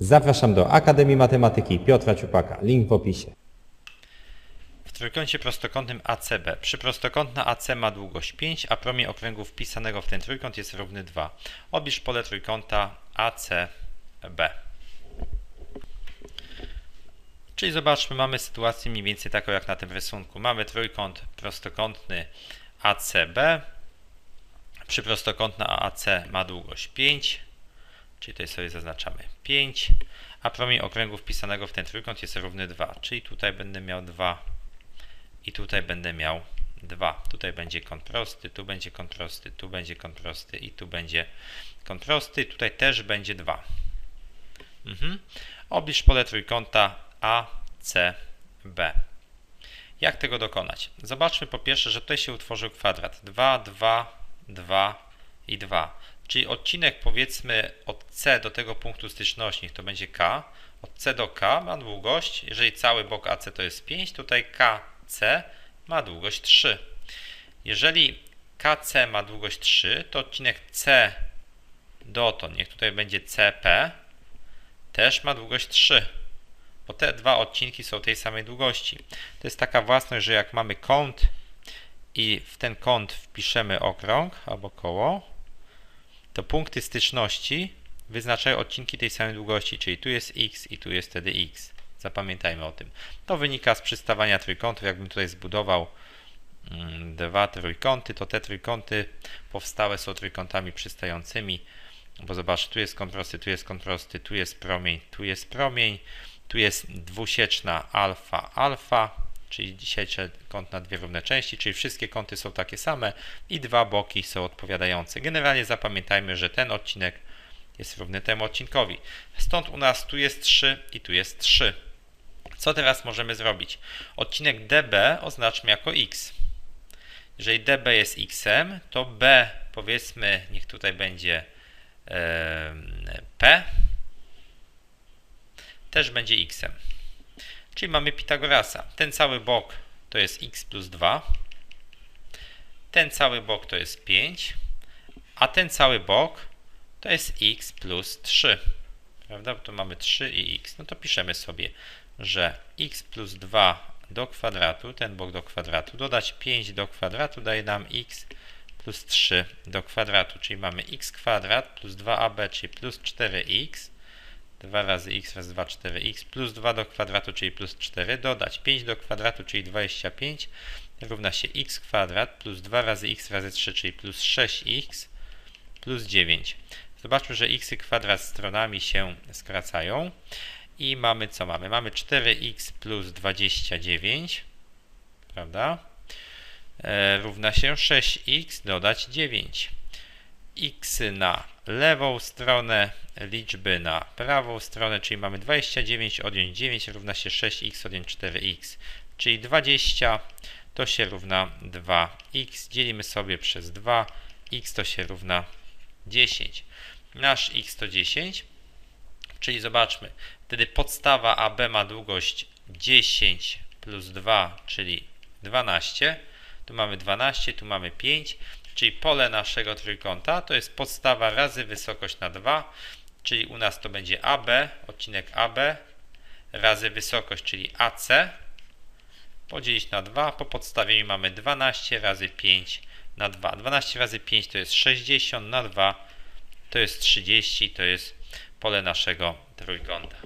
Zapraszam do Akademii Matematyki Piotra Ciupaka. Link w opisie. W trójkącie prostokątnym ACB przyprostokątna AC ma długość 5, a promień okręgu wpisanego w ten trójkąt jest równy 2. Obliż pole trójkąta ACB. Czyli zobaczmy, mamy sytuację mniej więcej taką jak na tym rysunku. Mamy trójkąt prostokątny ACB. Przyprostokątna AC ma długość 5, czyli tutaj sobie zaznaczamy 5, a promień okręgu wpisanego w ten trójkąt jest równy 2, czyli tutaj będę miał 2 i tutaj będę miał 2. Tutaj będzie kąt prosty, tu będzie kąt prosty, tu będzie kąt prosty i tu będzie kąt prosty. Tutaj też będzie 2. Mhm. Obliż pole trójkąta ACB. Jak tego dokonać? Zobaczmy po pierwsze, że tutaj się utworzył kwadrat. 2, 2, 2 i 2. Czyli odcinek powiedzmy od C do tego punktu styczności, to będzie K. Od C do K ma długość, jeżeli cały bok AC to jest 5, tutaj KC ma długość 3. Jeżeli KC ma długość 3, to odcinek C dotąd, niech tutaj będzie CP, też ma długość 3 bo te dwa odcinki są tej samej długości. To jest taka własność, że jak mamy kąt i w ten kąt wpiszemy okrąg albo koło, to punkty styczności wyznaczają odcinki tej samej długości, czyli tu jest x i tu jest wtedy x. Zapamiętajmy o tym. To wynika z przystawania trójkątów. Jakbym tutaj zbudował mm, dwa trójkąty, to te trójkąty powstałe są trójkątami przystającymi, bo zobacz, tu jest kąt tu jest kąt tu jest promień, tu jest promień, tu jest dwusieczna alfa alfa, czyli dzisiaj kąt na dwie równe części, czyli wszystkie kąty są takie same i dwa boki są odpowiadające. Generalnie zapamiętajmy, że ten odcinek jest równy temu odcinkowi. Stąd u nas tu jest 3 i tu jest 3. Co teraz możemy zrobić? Odcinek DB oznaczmy jako x. Jeżeli DB jest x, to B powiedzmy, niech tutaj będzie P, też będzie x. Czyli mamy Pitagorasa. Ten cały bok to jest x plus 2. Ten cały bok to jest 5. A ten cały bok to jest x plus 3. Prawda? Bo tu mamy 3 i x. No to piszemy sobie, że x plus 2 do kwadratu, ten bok do kwadratu, dodać 5 do kwadratu daje nam x plus 3 do kwadratu, czyli mamy x kwadrat plus 2ab, czyli plus 4x 2 razy x razy 2, 4x, plus 2 do kwadratu, czyli plus 4, dodać 5 do kwadratu, czyli 25, równa się x kwadrat, plus 2 razy x razy 3, czyli plus 6x, plus 9. Zobaczmy, że x kwadrat stronami się skracają i mamy co mamy? Mamy 4x plus 29, prawda? E, równa się 6x dodać 9 x na lewą stronę, liczby na prawą stronę, czyli mamy 29 odjąć 9 równa się 6x odjąć 4x, czyli 20 to się równa 2x, dzielimy sobie przez 2, x to się równa 10. Nasz x to 10, czyli zobaczmy, wtedy podstawa AB ma długość 10 plus 2, czyli 12, tu mamy 12, tu mamy 5, czyli pole naszego trójkąta to jest podstawa razy wysokość na 2, czyli u nas to będzie AB, odcinek AB, razy wysokość, czyli AC, podzielić na 2, po podstawieniu mamy 12 razy 5 na 2. 12 razy 5 to jest 60, na 2 to jest 30, to jest pole naszego trójkąta.